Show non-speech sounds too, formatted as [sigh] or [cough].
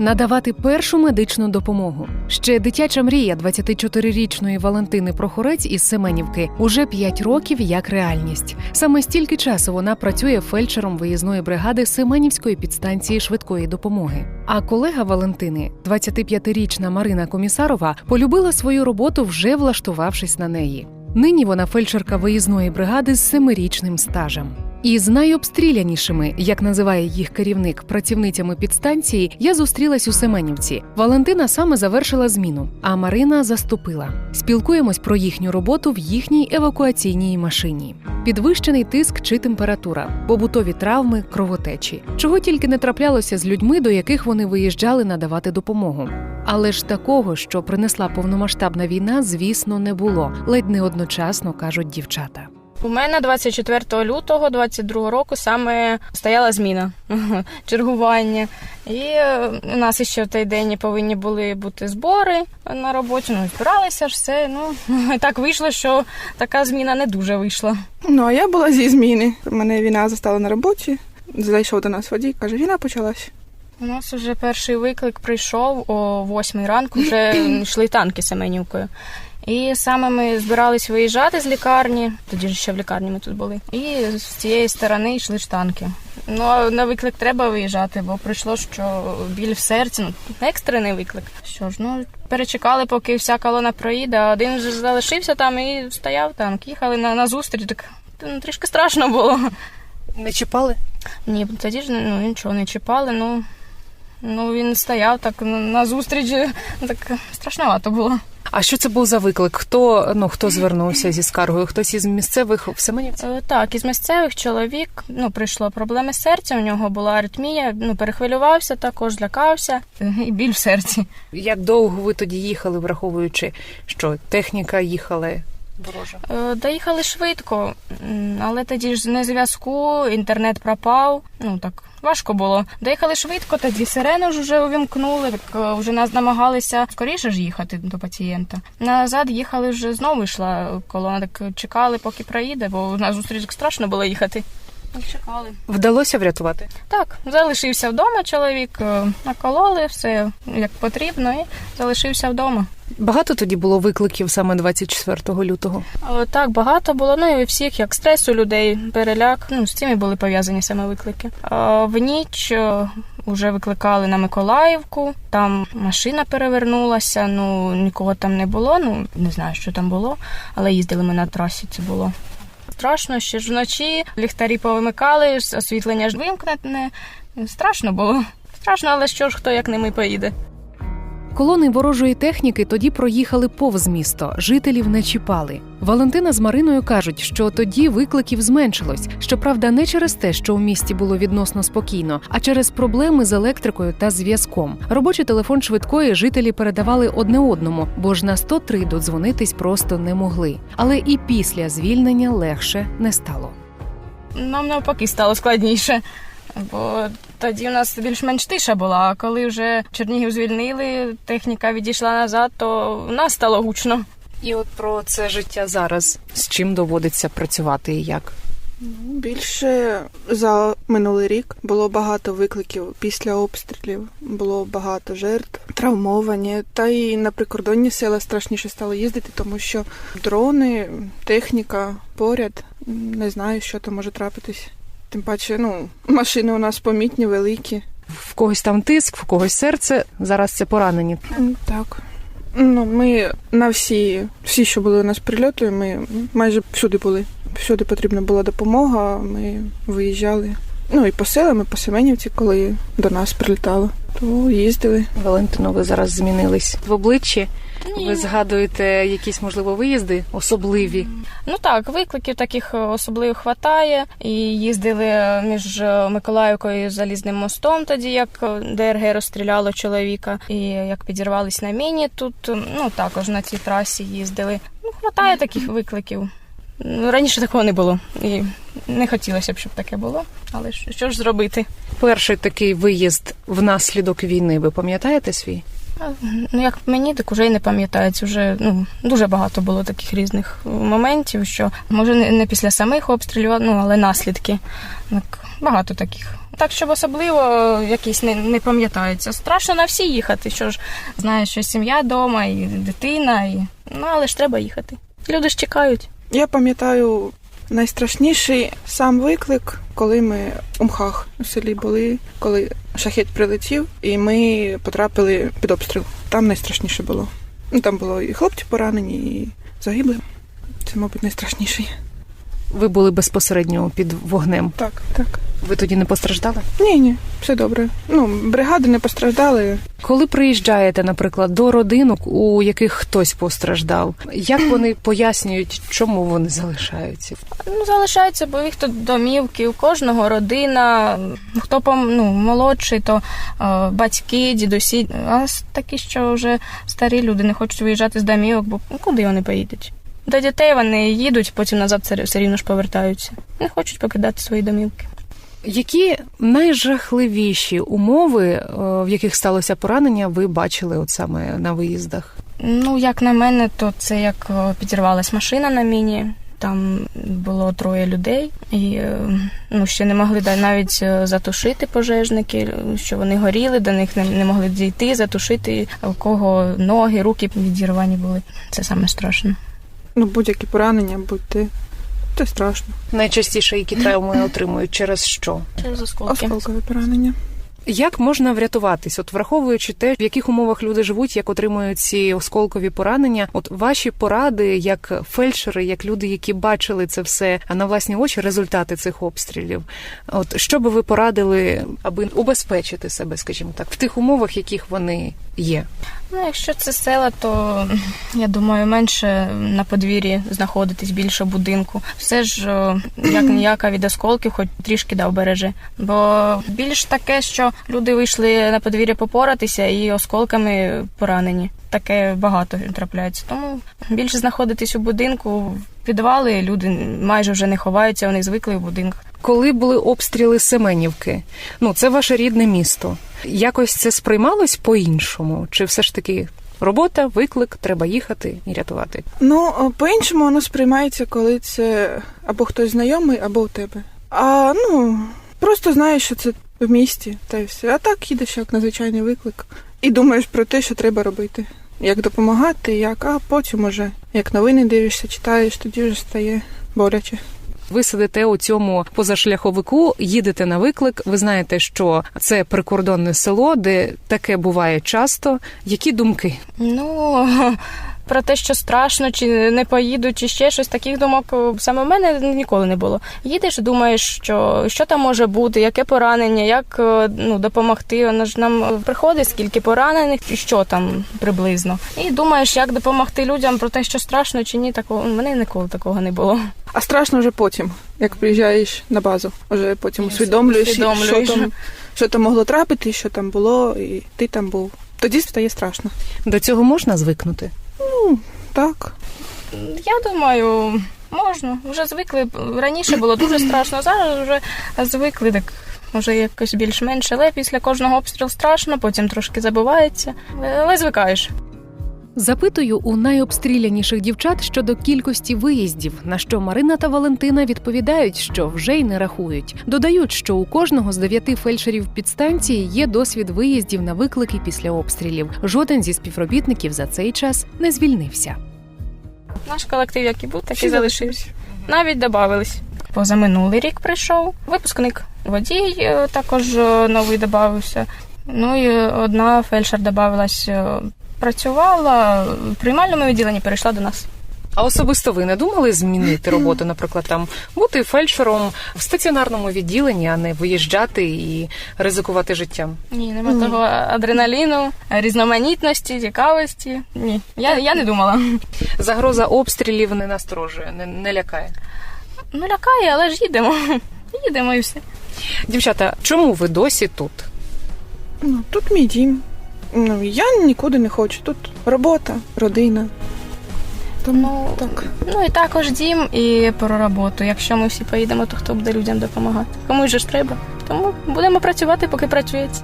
надавати першу медичну допомогу. Ще дитяча мрія 24-річної Валентини Прохорець із Семенівки уже 5 років як реальність. Саме стільки часу вона працює фельдшером виїзної бригади Семенівської підстанції швидкої допомоги. А колега Валентини, 25-річна Марина Комісарова, полюбила свою роботу, вже влаштувавшись на неї. Нині вона фельдшерка виїзної бригади з семирічним стажем. І з найобстрілянішими, як називає їх керівник, працівницями підстанції, я зустрілась у Семенівці. Валентина саме завершила зміну, а Марина заступила. Спілкуємось про їхню роботу в їхній евакуаційній машині. Підвищений тиск чи температура, побутові травми, кровотечі. Чого тільки не траплялося з людьми, до яких вони виїжджали надавати допомогу. Але ж такого, що принесла повномасштабна війна, звісно, не було. Ледь не одночасно кажуть дівчата. У мене 24 лютого 22 року саме стояла зміна [laughs] чергування. І е, у нас ще в той день повинні були бути збори на роботі. Ну, збиралися ж все. Ну [laughs] і так вийшло, що така зміна не дуже вийшла. Ну, а я була зі зміни. Мене війна застала на роботі. Зайшов до нас водій, каже, війна почалась. У нас вже перший виклик прийшов о 8 ранку, вже [clears throat] йшли танки Семенівкою. І саме ми збирались виїжджати з лікарні, тоді ж ще в лікарні ми тут були. І з цієї сторони йшли ж танки. Ну а на виклик треба виїжджати, бо прийшло, що біль в серці, ну екстрений виклик. Що ж, ну перечекали, поки вся колона проїде, а один вже залишився там і стояв танк. Їхали на, на зустріч, так ну, трішки страшно було. Не чіпали? Ні, тоді ж ну, нічого не чіпали. Ну, ну він стояв так на, на зустрічі, так страшновато було. А що це був за виклик? Хто ну хто звернувся зі скаргою? Хтось із місцевих в Семенівці? Е, Так, із місцевих чоловік ну прийшло проблеми з серцем. У нього була аритмія, ну перехвилювався, також злякався е, [laughs] і біль в серці. Як довго ви тоді їхали, враховуючи, що техніка їхала ворожа? Е, Доїхали швидко, але тоді ж не зв'язку, інтернет пропав. Ну так важко було. Доїхали швидко, тоді сирену ж вже увімкнули. Так е, вже нас намагалися скоріше ж їхати до пацієнта. Назад їхали вже знову йшла колона. Так чекали, поки проїде, бо на зустріч страшно було їхати. Чекали. Вдалося врятувати? Так, залишився вдома чоловік, е, накололи все як потрібно, і залишився вдома. Багато тоді було викликів саме 24 лютого. Так, багато було. Ну і всіх, як стрес у людей, переляк. Ну, з цим і були пов'язані саме виклики. В ніч вже викликали на Миколаївку, там машина перевернулася, ну нікого там не було. Ну не знаю, що там було, але їздили ми на трасі. Це було. Страшно, ще ж вночі ліхтарі повимикали, освітлення ж вимкнене. Страшно було. Страшно, але що ж хто як не ми поїде. Колони ворожої техніки тоді проїхали повз місто, жителів не чіпали. Валентина з Мариною кажуть, що тоді викликів зменшилось. Щоправда, не через те, що у місті було відносно спокійно, а через проблеми з електрикою та зв'язком. Робочий телефон швидкої жителі передавали одне одному, бо ж на 103 додзвонитись просто не могли. Але і після звільнення легше не стало. Нам навпаки стало складніше. Бо тоді у нас більш-менш тиша була, а коли вже Чернігів звільнили, техніка відійшла назад, то в нас стало гучно. І от про це життя зараз з чим доводиться працювати і як. Ну, Більше за минулий рік було багато викликів після обстрілів, було багато жертв, травмовані. Та й на прикордонні села страшніше стало їздити, тому що дрони, техніка поряд. Не знаю, що там може трапитись. Тим паче, ну, машини у нас помітні, великі. В когось там тиск, в когось серце. Зараз це поранені. Так. Ну, ми на всі, всі, що були у нас прильоти, ми майже всюди були. Всюди потрібна була допомога. Ми виїжджали. Ну і по селам, і по Семенівці, коли до нас прилітало, то їздили. Валентино, ви зараз змінились в обличчі. Ні. Ви згадуєте якісь можливо виїзди особливі. Ну так, викликів таких особливих хватає. І їздили між Миколаївкою і Залізним мостом, тоді як ДРГ розстріляло чоловіка, і як підірвались на міні тут. Ну також на цій трасі їздили. Ну, хватає таких викликів. Ну, Раніше такого не було, і не хотілося б, щоб таке було. Але що, що ж зробити? Перший такий виїзд внаслідок війни. Ви пам'ятаєте свій? Ну, як мені, так уже й не пам'ятається. Вже ну дуже багато було таких різних моментів, що може не, після самих обстрілів, ну але наслідки. Так, багато таких. Так, щоб особливо якісь не, не пам'ятається. Страшно на всі їхати. Що ж знаєш, що сім'я вдома, і дитина, і ну але ж треба їхати. Люди ж чекають. Я пам'ятаю найстрашніший сам виклик, коли ми у мхах у селі були, коли шахет прилетів, і ми потрапили під обстріл. Там найстрашніше було. Ну там було і хлопці поранені, і загибли. Це, мабуть, найстрашніший. Ви були безпосередньо під вогнем. Так, так. Ви тоді не постраждали? Ні, ні, все добре. Ну, бригади не постраждали. Коли приїжджаєте, наприклад, до родинок, у яких хтось постраждав, як вони [clears throat] пояснюють, чому вони залишаються? Ну, залишаються, бо їх тут домівки, у кожного родина. Хто пом- ну, молодший, то е, батьки, дідусі. А такі, що вже старі люди не хочуть виїжджати з домівок, бо куди вони поїдуть? До дітей вони їдуть, потім назад все рівно ж повертаються. Не хочуть покидати свої домівки. Які найжахливіші умови, е, в яких сталося поранення, ви бачили от саме на виїздах? Ну, як на мене, то це як е, підірвалась машина на міні. Там було троє людей, і е, ну, ще не могли навіть затушити пожежники, що вони горіли, до них не, не могли дійти, затушити, у кого ноги, руки відірвані були. Це саме страшно. Ну, будь-які поранення, будь-те. Це страшно. Найчастіше які травми отримують через що? Через осколки. Осколкове поранення. Як можна врятуватись, от враховуючи те, в яких умовах люди живуть, як отримують ці осколкові поранення? От ваші поради, як фельдшери, як люди, які бачили це все на власні очі, результати цих обстрілів. От що би ви порадили, аби убезпечити себе, скажімо так, в тих умовах, яких вони є? Ну, якщо це села, то я думаю, менше на подвір'ї знаходитись більше будинку. Все ж як ніяка від осколків, хоч трішки да обереже. Бо більш таке, що люди вийшли на подвір'я попоратися і осколками поранені. Таке багато трапляється. Тому більше знаходитись у будинку. Підвали люди майже вже не ховаються, вони звикли в будинках. Коли були обстріли Семенівки, ну це ваше рідне місто. Якось це сприймалось по-іншому? Чи все ж таки робота, виклик, треба їхати і рятувати? Ну, по-іншому воно сприймається, коли це або хтось знайомий, або у тебе. А ну, просто знаєш, що це в місті, та й все. А так їдеш як на звичайний виклик. І думаєш про те, що треба робити. Як допомагати, як, а потім уже, як новини дивишся, читаєш, тоді вже стає боляче. Ви сидите у цьому позашляховику, їдете на виклик. Ви знаєте, що це прикордонне село, де таке буває часто. Які думки? Ну про те, що страшно, чи не поїду, чи ще щось таких думок е, саме в мене ніколи не було. Їдеш, думаєш, що, що там може бути, яке поранення, як е, ну, допомогти. Воно ж нам приходить, скільки поранених, і що там приблизно. І думаєш, як допомогти людям про те, що страшно чи ні, такого у мене ніколи такого не було. А страшно вже потім, як приїжджаєш на базу. Вже потім усвідомлюєш. що там, що там могло трапити, що там було, і ти там був. Тоді стає страшно. До цього можна звикнути? Так. Я думаю, можна. Вже звикли. Раніше було дуже страшно, зараз вже звикли так. Може, якось більш-менш, але після кожного обстрілу страшно, потім трошки забувається. Але звикаєш. Запитую у найобстріляніших дівчат щодо кількості виїздів, на що Марина та Валентина відповідають, що вже й не рахують. Додають, що у кожного з дев'яти фельдшерів підстанції є досвід виїздів на виклики після обстрілів. Жоден зі співробітників за цей час не звільнився. Наш колектив, як і був, так і залишився. Навіть додавались. Позаминулий рік прийшов випускник. Водій е, також е, новий додався. Ну і одна фельдшер додавалась, е, працювала в приймальному відділенні, перейшла до нас. А особисто ви не думали змінити роботу, наприклад, там бути фельдшером в стаціонарному відділенні, а не виїжджати і ризикувати життям? Ні, нема того адреналіну, різноманітності, цікавості. Ні, я, я не думала. Загроза обстрілів не насторожує, не, не лякає. Ну, лякає, але ж їдемо. Їдемо і все. Дівчата, чому ви досі тут? Ну, тут мій дім. Ну, я нікуди не хочу. Тут робота, родина. Тому Ну, так. Ну і також дім і про роботу. Якщо ми всі поїдемо, то хто буде людям допомагати? Комусь же ж треба. Тому будемо працювати, поки працюється.